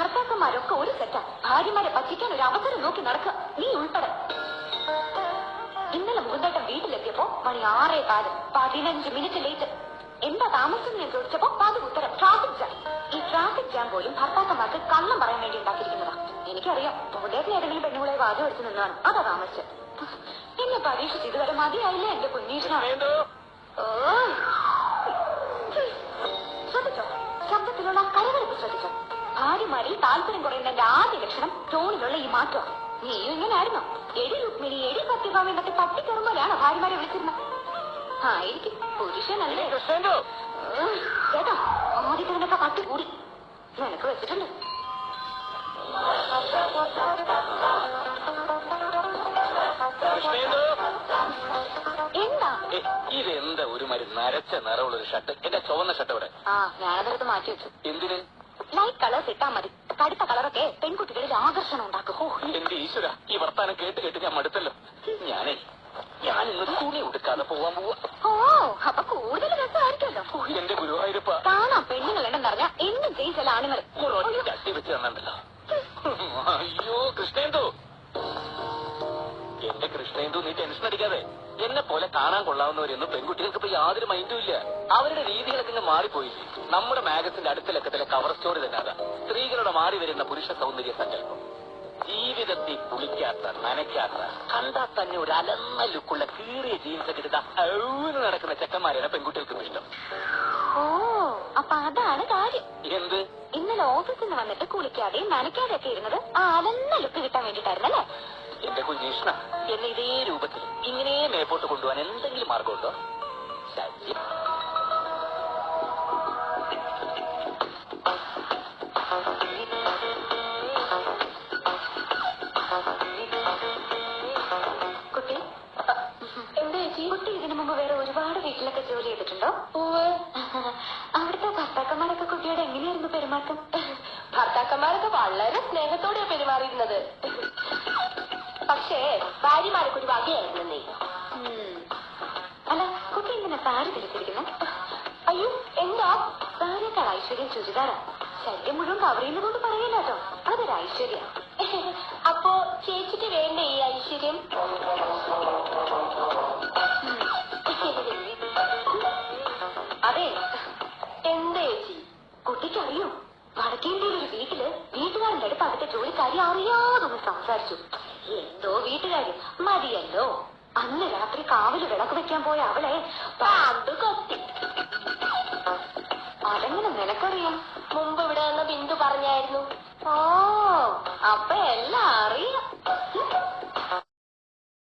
ഭർത്താക്കന്മാരൊക്കെ ഒരു സെറ്റാ. ഭാര്യമാരെ പറ്റിക്കാൻ ഒരു അവസരം നോക്കി നടക്കുക നീ ഉൾപ്പെടെ. ഇന്നലെ മുകുന്ദേട്ടൻ വീട്ടിലെത്തിയപ്പോ മണി ആറേ കാലം പതിനഞ്ച് മിനിറ്റ് ലേറ്റ്. എന്താ താമസം ഞാൻ ചോദിച്ചപ്പോ പതി ഉത്തരം ട്രാഫിക് ജാം ഈ ട്രാഫിക് ജാം പോലും ഭർത്താക്കന്മാർക്ക് കള്ളം പറയാൻ വേണ്ടി ഉണ്ടാക്കിയിരിക്കുന്നതാ. എനിക്കറിയാം മുകുന്ദേട്ടൻ ഏതെങ്കിലും പെണ്ണുങ്ങളെ വാചം വെച്ച് നിന്നാണ്. അതാ താമസിച്ചത് എന്നെ പരീക്ഷിച്ച് ഇതുവരെ മതിയായില്ലേ എന്റെ കുഞ്ഞീഷണ ശ്രദ്ധിച്ചോ? ശബ്ദത്തിലുള്ള കരകൾ താല്പര്യം കുറയുന്നതിന്റെ ആദ്യ ലക്ഷണം ടോണിലുള്ള ഈ മാറ്റം. നീയും ഇങ്ങനായിരുന്നോ? എടി രുക്മിണി എടി സത്യഭാമ എന്നൊക്കെ തട്ടിക്കറുമ്പോഴാണ് ഭാര്യമാരെ വിളിച്ചിരുന്നത്? ആയിരിക്കും പുരുഷനല്ലേ. ഉം, കേട്ടോ ആദ്യത്തിനൊക്കെ പട്ടി കൂടി. നിനക്ക് വെച്ചിട്ടുണ്ട്. എന്താ? ഇതെന്താ ഒരു മരി നരച്ച നിറമുള്ള ഒരു ഷർട്ട്? എന്റെ ചുവന്ന ഷർട്ട് ഇവിടെ ആ ഞാനതെടുത്ത് മാറ്റി വെച്ചു. എന്തിന്? ലൈറ്റ് കളേഴ്സ് ഇട്ടാ മതി. കടുത്ത കളറൊക്കെ പെൺകുട്ടികളിൽ ആകർഷണം ഉണ്ടാക്കും. എന്റെ ഈശ്വര ഈ വർത്താനം കേട്ട് കേട്ട് ഞാൻ മടുത്തല്ലോ. ഞാനേ ഞാൻ ഇന്ന് തുണി ഉടുക്കാതെ പോവാൻ പോവാ. ഓ അപ്പൊ കൂടുതൽ രസമായിരിക്കുമല്ലോ. ഓ, എന്റെ ഗുരുവായൂരപ്പ. കാണാം പെണ്ണുങ്ങൾ എണ്ണം പറഞ്ഞ എന്നും ചെയ്യും ചില ആണുങ്ങൾ. ഒരൊറ്റ ചട്ടി വെച്ച് തന്നണ്ടല്ലോ. അയ്യോ കൃഷ്ണേന്ദു. എന്റെ കൃഷ്ണേന്ദു നീ ടെൻഷൻ അടിക്കാതെ എന്നെ പോലെ കാണാൻ കൊള്ളാവുന്നവരൊന്നും പെൺകുട്ടികൾക്ക് ഇപ്പൊ യാതൊരു മൈൻഡും ഇല്ല. അവരുടെ രീതികളൊക്കെ ഇങ്ങ് മാറിപ്പോയില്ലേ? നമ്മുടെ മാഗസിന്റെ അടുത്ത ലക്കത്തിലെ കവർ സ്റ്റോറി തന്നെ അതാ. സ്ത്രീകളുടെ മാറി വരുന്ന പുരുഷ സൗന്ദര്യ സങ്കല്പം. ജീവിതത്തിൽ കുളിക്കാത്ത നനയ്ക്കാത്ത കണ്ടാൽ തന്നെ ഒരു അലന്ന ലുക്കുള്ള കീറിയ ജീൻസ് ഒക്കെ എടുത്ത ഔന്ന് നടക്കുന്ന ചെക്കന്മാരെയാണ് പെൺകുട്ടികൾക്കും ഇഷ്ടം. ഓ അപ്പൊ അതാണ് കാര്യം. എന്ത്? ഇന്നലെ ഓഫീസിൽ നിന്ന് വന്നിട്ട് കുളിക്കാതെയും നനയ്ക്കാതെയൊക്കെ ഇരുന്നത് ആ അലന്ന ലുക്ക് കിട്ടാൻ വേണ്ടിട്ടായിരുന്നല്ലേ എന്റെ കുഞ്ഞീഷ്ണ എന്നെ ഇതേ രൂപത്തിൽ ഇങ്ങനെ മേപ്പോട്ട് കൊണ്ടുപോകാൻ എന്തെങ്കിലും മാർഗമുണ്ടോ? ശല്യം. കുട്ടി ഇതിനു മുമ്പ് വേറെ ഒരുപാട് വീട്ടിലൊക്കെ ജോലി ചെയ്തിട്ടുണ്ടോ? അവിടുത്തെ ഭർത്താക്കന്മാരൊക്കെ കുട്ടിയോട് എങ്ങനെയായിരുന്നു പെരുമാറ്റം? ഭർത്താക്കന്മാരൊക്കെ വളരെ സ്നേഹത്തോടെയാണ് പെരുമാറിയിരുന്നത്. പക്ഷേ ഭാര്യമാരൊക്കെ ഒരു വകയായിരുന്നേ അല്ല കുട്ടി ഇങ്ങനെ സാരി ധരിച്ചിരിക്കുന്നത് അയ്യോ എന്താ? സാരിയേക്കാൾ ഐശ്വര്യം ചുരിദാറാ. ശല്യം മുഴുവൻ കവർ ചെയ്യുന്നതുകൊണ്ട് പറയില്ല കേട്ടോ. അതൊരു ഐശ്വര്യ. അപ്പോ ചേച്ചിക്ക് വേണ്ട ഈ ഐശ്വര്യം? അതെ. എന്താ ചേച്ചി? കുട്ടിക്കറിയോ? വടക്കേണ്ടിയിലൊരു വീട്ടിൽ വീട്ടുകാരന്റെ അടുത്ത് അവിടുത്തെ ജോലിക്കാരി അറിയാതൊന്ന് സംസാരിച്ചു. എന്തോ വീട്ടുകാരി മതിയല്ലോ. അന്ന് രാത്രി കാവൽ വിളക്ക് വെക്കാൻ പോയ അവളെ പാമ്പ് കൊത്തി. അതെങ്ങനെ നിനക്കറിയാം? മുമ്പ് ഇവിടെ നിന്ന് ബിന്ദു പറഞ്ഞായിരുന്നു. ഓ അപ്പൊ എല്ലാം